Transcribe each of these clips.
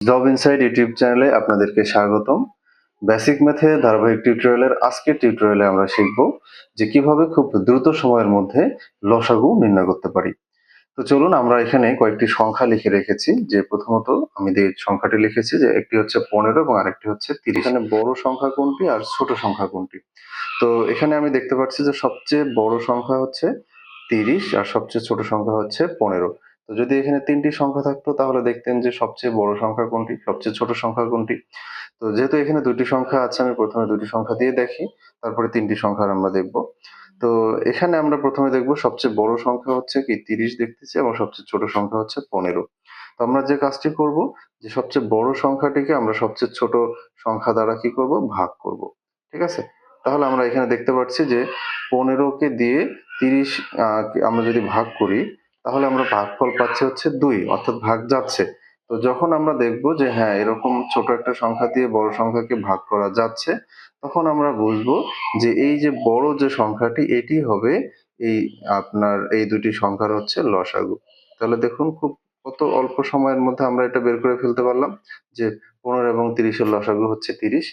Job inside YouTube চ্যানেলে আপনাদেরকে স্বাগতম। বেসিক ম্যাথে ধারাবাহিক টিউটোরিয়ালের আজকের টিউটোরিয়ালে আমরা শিখব যে কীভাবে খুব দ্রুত সময়ের মধ্যে লসাগু নির্ণয় করতে পারি। তো চলুন, আমরা এখানে কয়েকটি সংখ্যা লিখে রেখেছি, যে প্রথমত আমি যে সংখ্যাটি লিখেছি, যে একটি হচ্ছে পনেরো এবং আরেকটি হচ্ছে তিরিশ। এখানে বড় সংখ্যা কোনটি আর ছোট সংখ্যা কোনটি? তো এখানে আমি দেখতে পাচ্ছি যে সবচেয়ে বড় সংখ্যা হচ্ছে তিরিশ আর সবচেয়ে ছোট সংখ্যা হচ্ছে পনেরো। তো যদি এখানে তিনটি সংখ্যা থাকতো, তাহলে দেখতেন যে সবচেয়ে বড় সংখ্যা কোনটি, সবচেয়ে ছোট সংখ্যা কোনটি। তো যেহেতু এখানে দুটি সংখ্যা আছে, আমি প্রথমে দুটি সংখ্যা দিয়ে দেখি, তারপরে তিনটি সংখ্যা আমরা দেখব। তো এখানে আমরা প্রথমে দেখব সবচেয়ে বড় সংখ্যা হচ্ছে কি, তিরিশ দেখতেছি, এবং সবচেয়ে ছোট সংখ্যা হচ্ছে পনেরো। তো আমরা যে কাজটি করব, যে সবচেয়ে বড় সংখ্যাটিকে আমরা সবচেয়ে ছোট সংখ্যা দ্বারা কি করব, ভাগ করব। ঠিক আছে? তাহলে আমরা এখানে দেখতে পাচ্ছি যে পনেরোকে দিয়ে তিরিশ আমরা যদি ভাগ করি তাহলে আমরা ভাগফল পাচ্ছি হচ্ছে দুই, অর্থাৎ ভাগ যাচ্ছে। তো যখন আমরা দেখব যে হ্যাঁ এরকম ছোট একটা সংখ্যা দিয়ে বড় সংখ্যাকে ভাগ করা যাচ্ছে, তখন আমরা বুঝব যে এই যে বড় যে সংখ্যাটি, এটি হবে এই আপনার এই দুটি সংখ্যার হচ্ছে লসাগু। তাহলে দেখুন খুব কত অল্প সময়ের মধ্যে আমরা এটা বের করে ফেলতে পারলাম যে পনেরো এবং তিরিশের লসাগু হচ্ছে তিরিশ।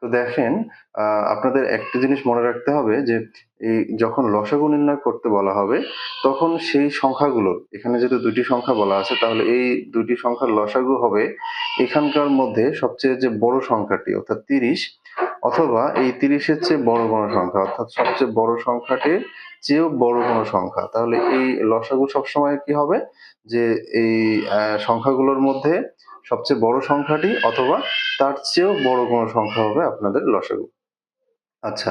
তো দেখেন আপনাদের একটা জিনিস মনে রাখতে হবে যে এই যখন লসাগু নির্ণয় করতে বলা হবে, তখন সেই সংখ্যাগুলোর এখানে যদি দুটি সংখ্যা বলা আছে, তাহলে এই দুটি সংখ্যার লসাগু হবে এখানকার মধ্যে সবচেয়ে যে বড় সংখ্যাটি, অর্থাৎ তিরিশ অথবা এই তিরিশের চেয়ে বড় কোনো সংখ্যা, অর্থাৎ সবচেয়ে বড় সংখ্যাটির চেয়েও বড় কোনো সংখ্যা। তাহলে এই লসাগু সবসময় কি হবে? যে এই সংখ্যাগুলোর মধ্যে সবচেয়ে বড় সংখ্যাটি অথবা তার চেয়েও বড় কোনো সংখ্যা হবে আপনাদের লসাগু। আচ্ছা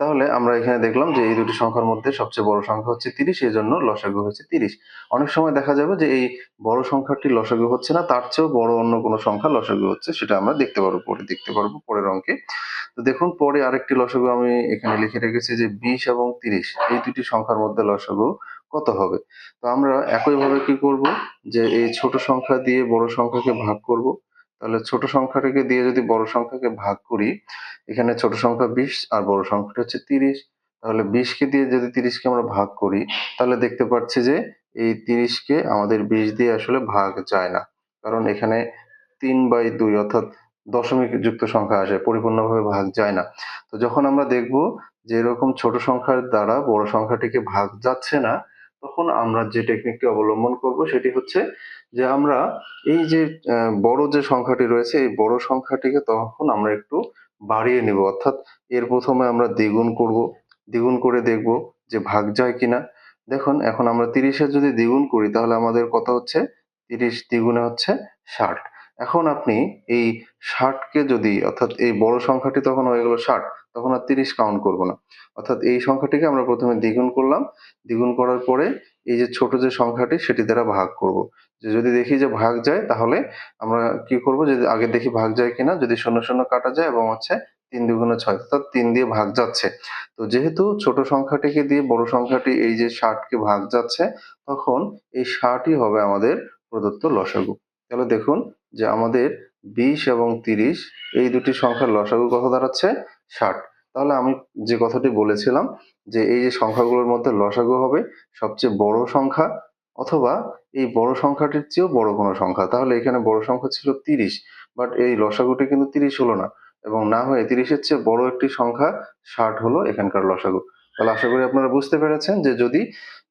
তাহলে আমরা এখানে দেখলাম যে এই দুটি সংখ্যার মধ্যে সবচেয়ে বড় সংখ্যা হচ্ছে তিরিশ এই জন্য লসাগু হচ্ছে তিরিশ। অনেক সময় দেখা যাবে যে এই বড় সংখ্যাটি লসাগু হচ্ছে না, তার চেয়েও বড় অন্য কোনো সংখ্যা লসাগু হচ্ছে, সেটা আমরা দেখতে পারব, পরে দেখতে পারব পরের অঙ্কে। তো দেখুন, পরে আরেকটি লসাগু আমি এখানে লিখে রেখেছি যে বিশ এবং তিরিশ, এই দুটি সংখ্যার মধ্যে লসাগু কত হবে? তো আমরা একইভাবে কি করব? যে এই ছোট সংখ্যা দিয়ে বড় সংখ্যাকে ভাগ করব। তাহলে ছোট সংখ্যাটাকে দিয়ে যদি বড় সংখ্যাকে ভাগ করি, এখানে ছোট সংখ্যা বিশ আর বড় সংখ্যাটা হচ্ছে তিরিশ, তাহলে বিশকে দিয়ে যদি তিরিশকে আমরা ভাগ করি, তাহলে দেখতে পাচ্ছি যে এই তিরিশকে আমাদের বিশ দিয়ে আসলে ভাগ যায় না। কারণ এখানে তিন বাই দুই অর্থাৎ দশমিক যুক্ত সংখ্যা আসে, পরিপূর্ণভাবে ভাগ যায় না। তো যখন আমরা দেখব যে এরকম ছোট সংখ্যার দ্বারা বড় সংখ্যাটিকে ভাগ যাচ্ছে না, তখন আমরা যে টেকনিকটি অবলম্বন করব সেটি হচ্ছে যে আমরা এই যে বড় যে সংখ্যাটি রয়েছে, এই বড় সংখ্যাটিকে তখন আমরা একটু বাড়িয়ে নিব। অর্থাৎ এর প্রথমে আমরা দ্বিগুণ করব। দ্বিগুণ করে দেখব যে ভাগ যায় কিনা। দেখুন, এখন আমরা তিরিশের যদি দ্বিগুণ করি, তাহলে আমাদের কত হচ্ছে? তিরিশ দ্বিগুণে হচ্ছে ষাট। এখন আপনি এই ষাটকে যদি, অর্থাৎ এই বড় সংখ্যাটি তখন হয়ে গেল ষাট, তখন আর তিরিশ কাউন্ট করব না। অর্থাৎ এই সংখ্যাটিকে আমরা প্রথমে দ্বিগুণ করলাম। দ্বিগুণ করার পরে এই যে ছোট যে সংখ্যাটি, সেটি দ্বারা ভাগ করব। যে যদি দেখি যে ভাগ যায়, তাহলে আমরা কি করব? যে আগে দেখি ভাগ যায় কিনা, যদি শূন্য শূন্য কাটা যায় এবং হচ্ছে তিন দুগুণে ছয় অর্থাৎ তিন দিয়ে ভাগ যাচ্ছে। তো যেহেতু ছোট সংখ্যাটিকে দিয়ে বড় সংখ্যাটি এই যে ষাটকে ভাগ যাচ্ছে, তখন এই ষাটই হবে আমাদের প্রদত্ত লসাগু। তাহলে দেখুন যে আমাদের বিশ এবং তিরিশ, এই দুটি সংখ্যার লসাগু কত দাঁড়াচ্ছে? ষাট। তাহলে আমি যে কথাটি বলেছিলাম যে এই যে সংখ্যাগুলোর মধ্যে লসাগু হবে, সবচেয়ে বড় সংখ্যা অথবা এই বড় সংখ্যাটির চেয়েও বড় কোনো সংখ্যা। তাহলে এখানে বড় সংখ্যা ছিল তিরিশ বাট এই লসাগুটি কিন্তু তিরিশ হলো না এবং না হয়ে তিরিশের চেয়ে বড় একটি সংখ্যা ষাট হলো এখানকার লসাগু। তাহলে আশা করি আপনারা বুঝতে পেরেছেন যে যদি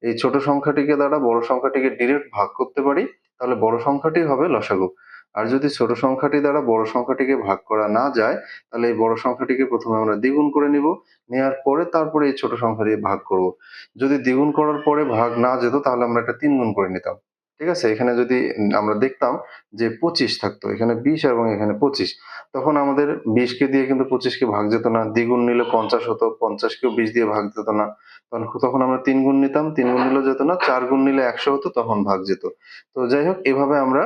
এই ছোট সংখ্যাটিকে দ্বারা বড় সংখ্যাটিকে ডিরেক্ট ভাগ করতে পারি, তাহলে বড় সংখ্যাটি হবে লসাগু। আর যদি ছোট সংখ্যাটি দ্বারা বড় সংখ্যাটিকে ভাগ করা না যায়, তাহলে এই বড় সংখ্যাটিকে প্রথমে আমরা দ্বিগুণ করে নিব। নেওয়ার পরে তারপরে এই ছোট সংখ্যা দিয়ে ভাগ করব। যদি দ্বিগুণ করার পরে ভাগ না যেত, তাহলে আমরা এটা তিন গুণ করে নিতাম। ঠিক আছে? এখানে যদি আমরা দেখতাম যে পঁচিশ থাকতো, এখানে বিশ এবং এখানে পঁচিশ, তখন আমাদের বিশকে দিয়ে কিন্তু পঁচিশকে ভাগ যেত না, দ্বিগুণ নিলে পঞ্চাশ হতো পঞ্চাশকেও বিশ দিয়ে ভাগ যেত না। তখন তখন আমরা তিন গুণ নিতাম, তিন গুণ নিলেও যেত না, চার গুণ নিলে একশো হতো, তখন ভাগ যেত। তো যাই হোক, এভাবে আমরা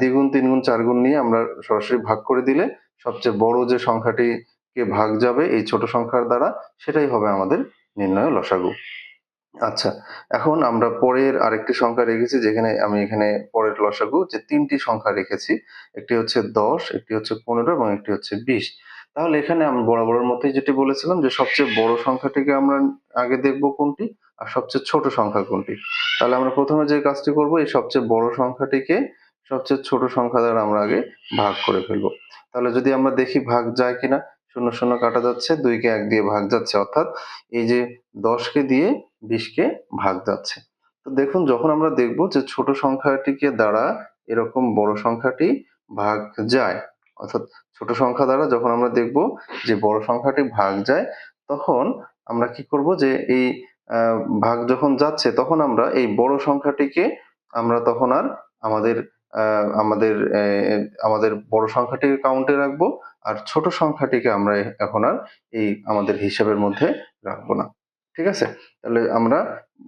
দ্বিগুণ, তিন গুণ, চার গুণ নিয়ে আমরা সরাসরি ভাগ করে দিলে সবচেয়ে বড় যে সংখ্যাটিকে ভাগ যাবে, এই ছোট সংখ্যার দ্বারা সেটাই হবে আমাদের নির্ণয় লসাগু। আচ্ছা এখন আমরা পরের আরেকটি সংখ্যা রেখেছি, যেখানে আমি এখানে পরের লসাগু যে তিনটি সংখ্যা রেখেছি, একটি হচ্ছে দশ, একটি হচ্ছে পনেরো এবং একটি হচ্ছে বিশ। তাহলে এখানে আমি বরাবরের মতোই যেটি বলেছিলাম যে সবচেয়ে বড় সংখ্যাটিকে আমরা আগে দেখব কোনটি আর সবচেয়ে ছোট সংখ্যা কোনটি। তাহলে আমরা প্রথমে যে কাজটি করব, এই সবচেয়ে বড় সংখ্যাটিকে সবচেয়ে ছোট সংখ্যা দ্বারা আমরা আগে ভাগ করে ফেলব। তাহলে যদি আমরা দেখি ভাগ যায় কিনা, শূন্য শূন্য কাটা যাচ্ছে, দুইকে এক দিয়ে ভাগ যাচ্ছে। অর্থাৎ এই যে দশকে দিয়ে বিশকে ভাগ যাচ্ছে। তো দেখুন, যখন আমরা দেখব যে ছোট সংখ্যাটিকে দ্বারা এরকম বড় সংখ্যাটি ভাগ যায়, অর্থাৎ ছোট সংখ্যা দ্বারা যখন আমরা দেখব যে বড় সংখ্যাটি ভাগ যায়, তখন আমরা কি করব যে এই ভাগ যখন যাচ্ছে, তখন আমরা এই বড় সংখ্যাটিকে আমরা তখন আর আমাদের আমাদের আমাদের বড় সংখ্যাটিকে কাউন্টে রাখব, আর ছোট সংখ্যাটিকে আমরা এখন আর এই আমাদের হিসাবের মধ্যে রাখব না। ঠিক আছে? তাহলে আমরা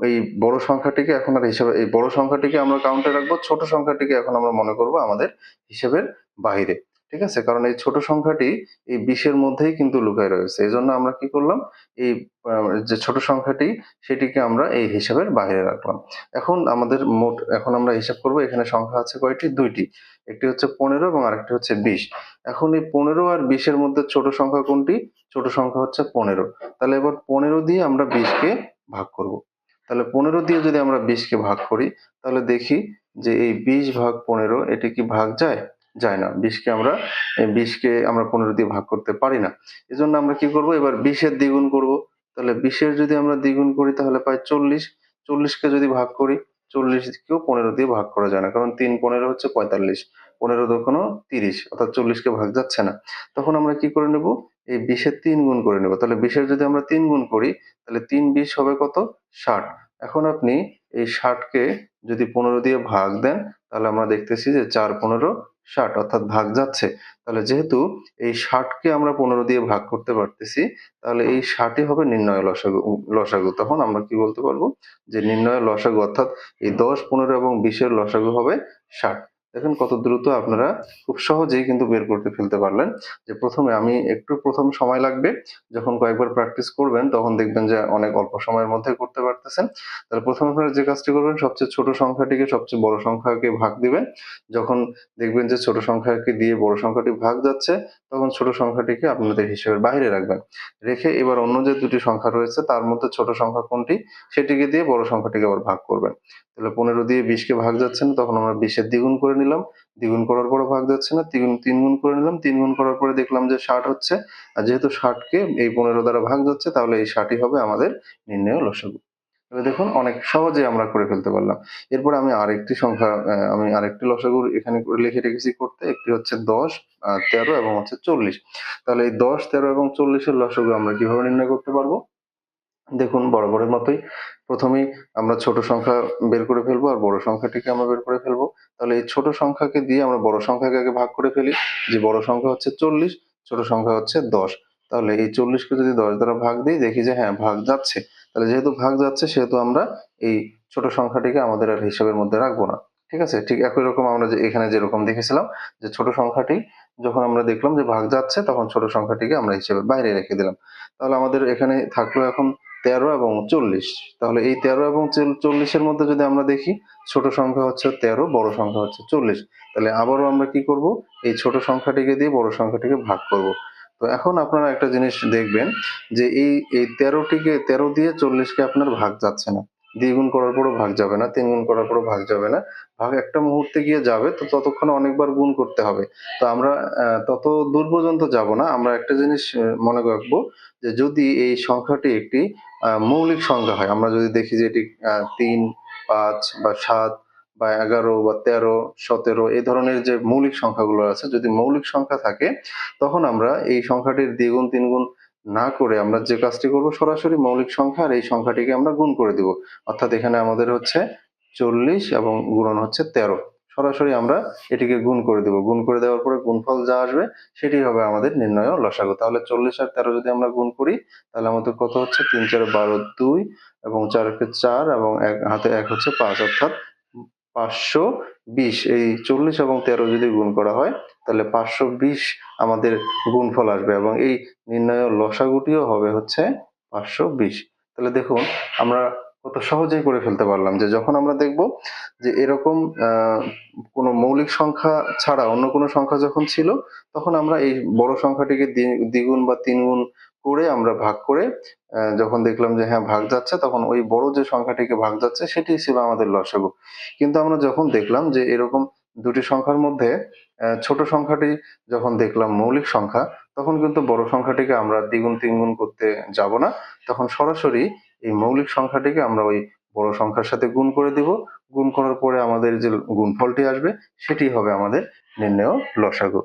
এই বড় সংখ্যাটিকে এখন আর হিসাবে, এই বড় সংখ্যাটিকে আমরা কাউন্টে রাখব, ছোট সংখ্যাটিকে এখন আমরা মনে করব আমাদের হিসেবের বাইরে ঠিক আছে? কারণ এই ছোট সংখ্যাটি এই বিশের মধ্যেই কিন্তু লুকায় রয়েছে। এই জন্য আমরা কি করলাম? এই যে ছোট সংখ্যাটি, সেটিকে আমরা এই হিসাবের বাইরে রাখলাম। এখন আমাদের মোট, এখন আমরা হিসাব করব, এখানে সংখ্যা আছে কয়টি? দুইটি। একটি হচ্ছে পনেরো এবং আরেকটি হচ্ছে বিশ। এখন এই পনেরো আর বিশের মধ্যে ছোট সংখ্যা কোনটি? ছোট সংখ্যা হচ্ছে পনেরো। তাহলে এবার পনেরো দিয়ে আমরা বিশকে ভাগ করব। তাহলে পনেরো দিয়ে যদি আমরা বিশকে ভাগ করি, তাহলে দেখি যে এই বিশ ভাগ পনেরো, এটি কি ভাগ যায়? যায় না। বিশকে আমরা বিশকে আমরা পনেরো দিয়ে ভাগ করতে পারি না। এজন্য আমরা কি করব? এবার বিশের দ্বিগুণ করব। তাহলে বিশের যদি আমরা দ্বিগুণ করি, তাহলে পাই চল্লিশ। চল্লিশকে যদি ভাগ করি, চল্লিশকেও পনেরো দিয়ে ভাগ করা যায় না। কারণ তিন পনেরো হচ্ছে পঁয়তাল্লিশ। পনেরো দোকানো তিরিশ। অর্থাৎ চল্লিশকে ভাগ যাচ্ছে না। তখন আমরা কি করে নেব? এই বিশের তিন গুণ করে নেব। তাহলে বিশের যদি আমরা তিন গুণ করি, তাহলে তিন বিশ হবে কত? ষাট। এখন আপনি এই ষাটকে যদি পনেরো দিয়ে ভাগ দেন, তাহলে আমরা দেখতেছি যে চার পনেরো ষাট অর্থাৎ ভাগ যাচ্ছে। তাহলে যেহেতু এই ষাটকে আমরা পনেরো দিয়ে ভাগ করতে পারতেছি, তাহলে এই ষাটই হবে নির্ণয় লসাগু লসাগু। তখন আমরা কি বলতে পারব? যে নির্ণয় লসাগু অর্থাৎ এই দশ, পনেরো এবং বিশের লসাগু হবে ষাট। দেখেন কত দ্রুত আপনারা খুব সহজেই কিন্তু বের করতে ফেলতে পারলেন। যে প্রথমে আমি একটু প্রথম সময় লাগবে, যখন কয়েকবার প্র্যাকটিস করবেন, তখন দেখবেন যে অনেক অল্প সময়ের মধ্যে করতে পারতেছেন। তাহলে প্রথমে আপনারা যে কাজটি করবেন, সবচেয়ে ছোট সংখ্যাটিকে, সবচেয়ে বড় সংখ্যাকে ভাগ দিবেন। যখন দেখবেন যে ছোট সংখ্যাকে দিয়ে বড় সংখ্যাটি ভাগ যাচ্ছে, তখন ছোট সংখ্যাটিকে আপনাদের হিসেবের বাইরে রাখবেন। রেখে এবার অন্য যে দুটি সংখ্যা রয়েছে, তার মধ্যে ছোট সংখ্যা কোনটি, সেটিকে দিয়ে বড় সংখ্যাটিকে আবার ভাগ করবেন। তাহলে পনেরো দিয়ে বিশকে ভাগ যাচ্ছে না তখন আমরা বিশের দ্বিগুণ করে নিলাম। দ্বিগুণ করার পরে ভাগ যাচ্ছে না তিন তিন গুণ করে নিলাম তিন গুণ করার পরে দেখলাম যে ষাট হচ্ছে। আর যেহেতু ষাটকে এই পনেরো দ্বারা ভাগ যাচ্ছে, তাহলে এই ষাটই হবে আমাদের নির্ণয় লসাগু। তাহলে দেখুন, অনেক সহজে আমরা করে ফেলতে পারলাম। এরপর আমি আরেকটি সংখ্যা আমি আরেকটি লসাগু এখানে লিখে রেখেছি করতে। একটি হচ্ছে দশ তেরো এবং হচ্ছে চল্লিশ। তাহলে এই দশ, তেরো এবং চল্লিশের লসাগু আমরা কীভাবে নির্ণয় করতে পারব? দেখুন, বরাবরের মতোই প্রথমেই আমরা ছোট সংখ্যা বের করে ফেলব আর বড় সংখ্যাটিকে আমরা বের করে ফেলব। তাহলে এই ছোট সংখ্যাকে দিয়ে আমরা বড় সংখ্যাকে আগে ভাগ করে ফেলি। যে বড় সংখ্যা হচ্ছে চল্লিশ, ছোট সংখ্যা হচ্ছে দশ। তাহলে এই চল্লিশকে যদি দশ দ্বারা ভাগ দিই, দেখি যে হ্যাঁ ভাগ যাচ্ছে। তাহলে যেহেতু ভাগ যাচ্ছে, সেহেতু আমরা এই ছোট সংখ্যাটিকে আমাদের আর হিসাবের মধ্যে রাখব না। ঠিক আছে? ঠিক একই রকম আমরা যে এখানে যেরকম দেখেছিলাম, যে ছোট সংখ্যাটি যখন আমরা দেখলাম যে ভাগ যাচ্ছে, তখন ছোট সংখ্যাটিকে আমরা হিসেবে বাইরে রেখে দিলাম। তাহলে আমাদের এখানে থাকল এখন তেরো এবং চল্লিশ। তাহলে এই তেরো এবং চল- চল্লিশের মধ্যে যদি আমরা দেখি, ছোট সংখ্যা হচ্ছে তেরো, বড় সংখ্যা হচ্ছে চল্লিশ। তাহলে আবারও আমরা কি করব? এই ছোট সংখ্যাটিকে দিয়ে বড় সংখ্যাটিকে ভাগ করব। তো এখন আপনারা একটা জিনিস দেখবেন যে এই এই তেরোটিকে, তেরো দিয়ে চল্লিশকে আপনার ভাগ যাচ্ছে না। দ্বিগুণ করার পরও ভাগ যাবে না তিন গুণ করার পরও ভাগ যাবে না। ভাগ একটা মুহূর্তে গিয়ে যাবে, তো ততক্ষণে অনেকবার গুণ করতে হবে। তো আমরা তত দূর পর্যন্ত যাব না। আমরা একটা জিনিস মনে রাখব যে যদি এই সংখ্যাটি একটি মৌলিক সংখ্যা হয়, আমরা যদি দেখি যে এটি তিন, পাঁচ বা সাত বা এগারো বা তেরো, সতেরো, এই ধরনের যে মৌলিক সংখ্যাগুলো আছে, যদি মৌলিক সংখ্যা থাকে, তখন আমরা এই সংখ্যাটির দ্বিগুণ, তিনগুণ না করে আমরা যে কাজটি করব সরাসরি মৌলিক সংখ্যা আর এই সংখ্যাটিকে আমরা গুণ করে দিব। অর্থাৎ এখানে আমাদের হচ্ছে চল্লিশ এবং গুণন হচ্ছে তেরো। সরাসরি আমরা এটিকে গুণ করে দিব। গুণ করে দেওয়ার পরে গুণফল যা আসবে সেটি হবে আমাদের নির্ণয় লসাগু। তাহলে চল্লিশ আর তেরো যদি আমরা গুণ করি, তাহলে আমাদের কত হচ্ছে? তিন চার বারো দুই এবং চার একে চার এবং এক, হাতে এক হচ্ছে পাঁচ। অর্থাৎ পাঁচশো বিশ, এই চল্লিশ এবং তেরো যদি গুণ করা হয়, তাহলে পাঁচশো বিশ আমাদের গুণফল আসবে এবং এই নির্ণয় লসাগুটিও হবে হচ্ছে পাঁচশো বিশ। তাহলে দেখুন, আমরা কত সহজেই করে ফেলতে পারলাম যে যখন আমরা দেখব যে এরকম কোনো মৌলিক সংখ্যা ছাড়া অন্য কোনো সংখ্যা যখন ছিল, তখন আমরা এই বড় সংখ্যাটিকে দ্বিগুণ বা তিনগুণ করে আমরা ভাগ করে যখন দেখলাম যে হ্যাঁ ভাগ যাচ্ছে, তখন ওই বড় যে সংখ্যাটিকে ভাগ যাচ্ছে, সেটি ছিল আমাদের লসাগু। কিন্তু আমরা যখন দেখলাম যে এরকম দুটি সংখ্যার মধ্যে ছোট সংখ্যাটি যখন দেখলাম মৌলিক সংখ্যা, তখন কিন্তু বড় সংখ্যাটিকে আমরা দ্বিগুণ তিনগুণ করতে যাব না। তখন সরাসরি এই মৌলিক সংখ্যাটিকে আমরা ওই বড় সংখ্যার সাথে গুণ করে দিব। গুণ করার পরে আমাদের যে গুণফলটি আসবে, সেটি হবে আমাদের নির্ণেয় লসাগু।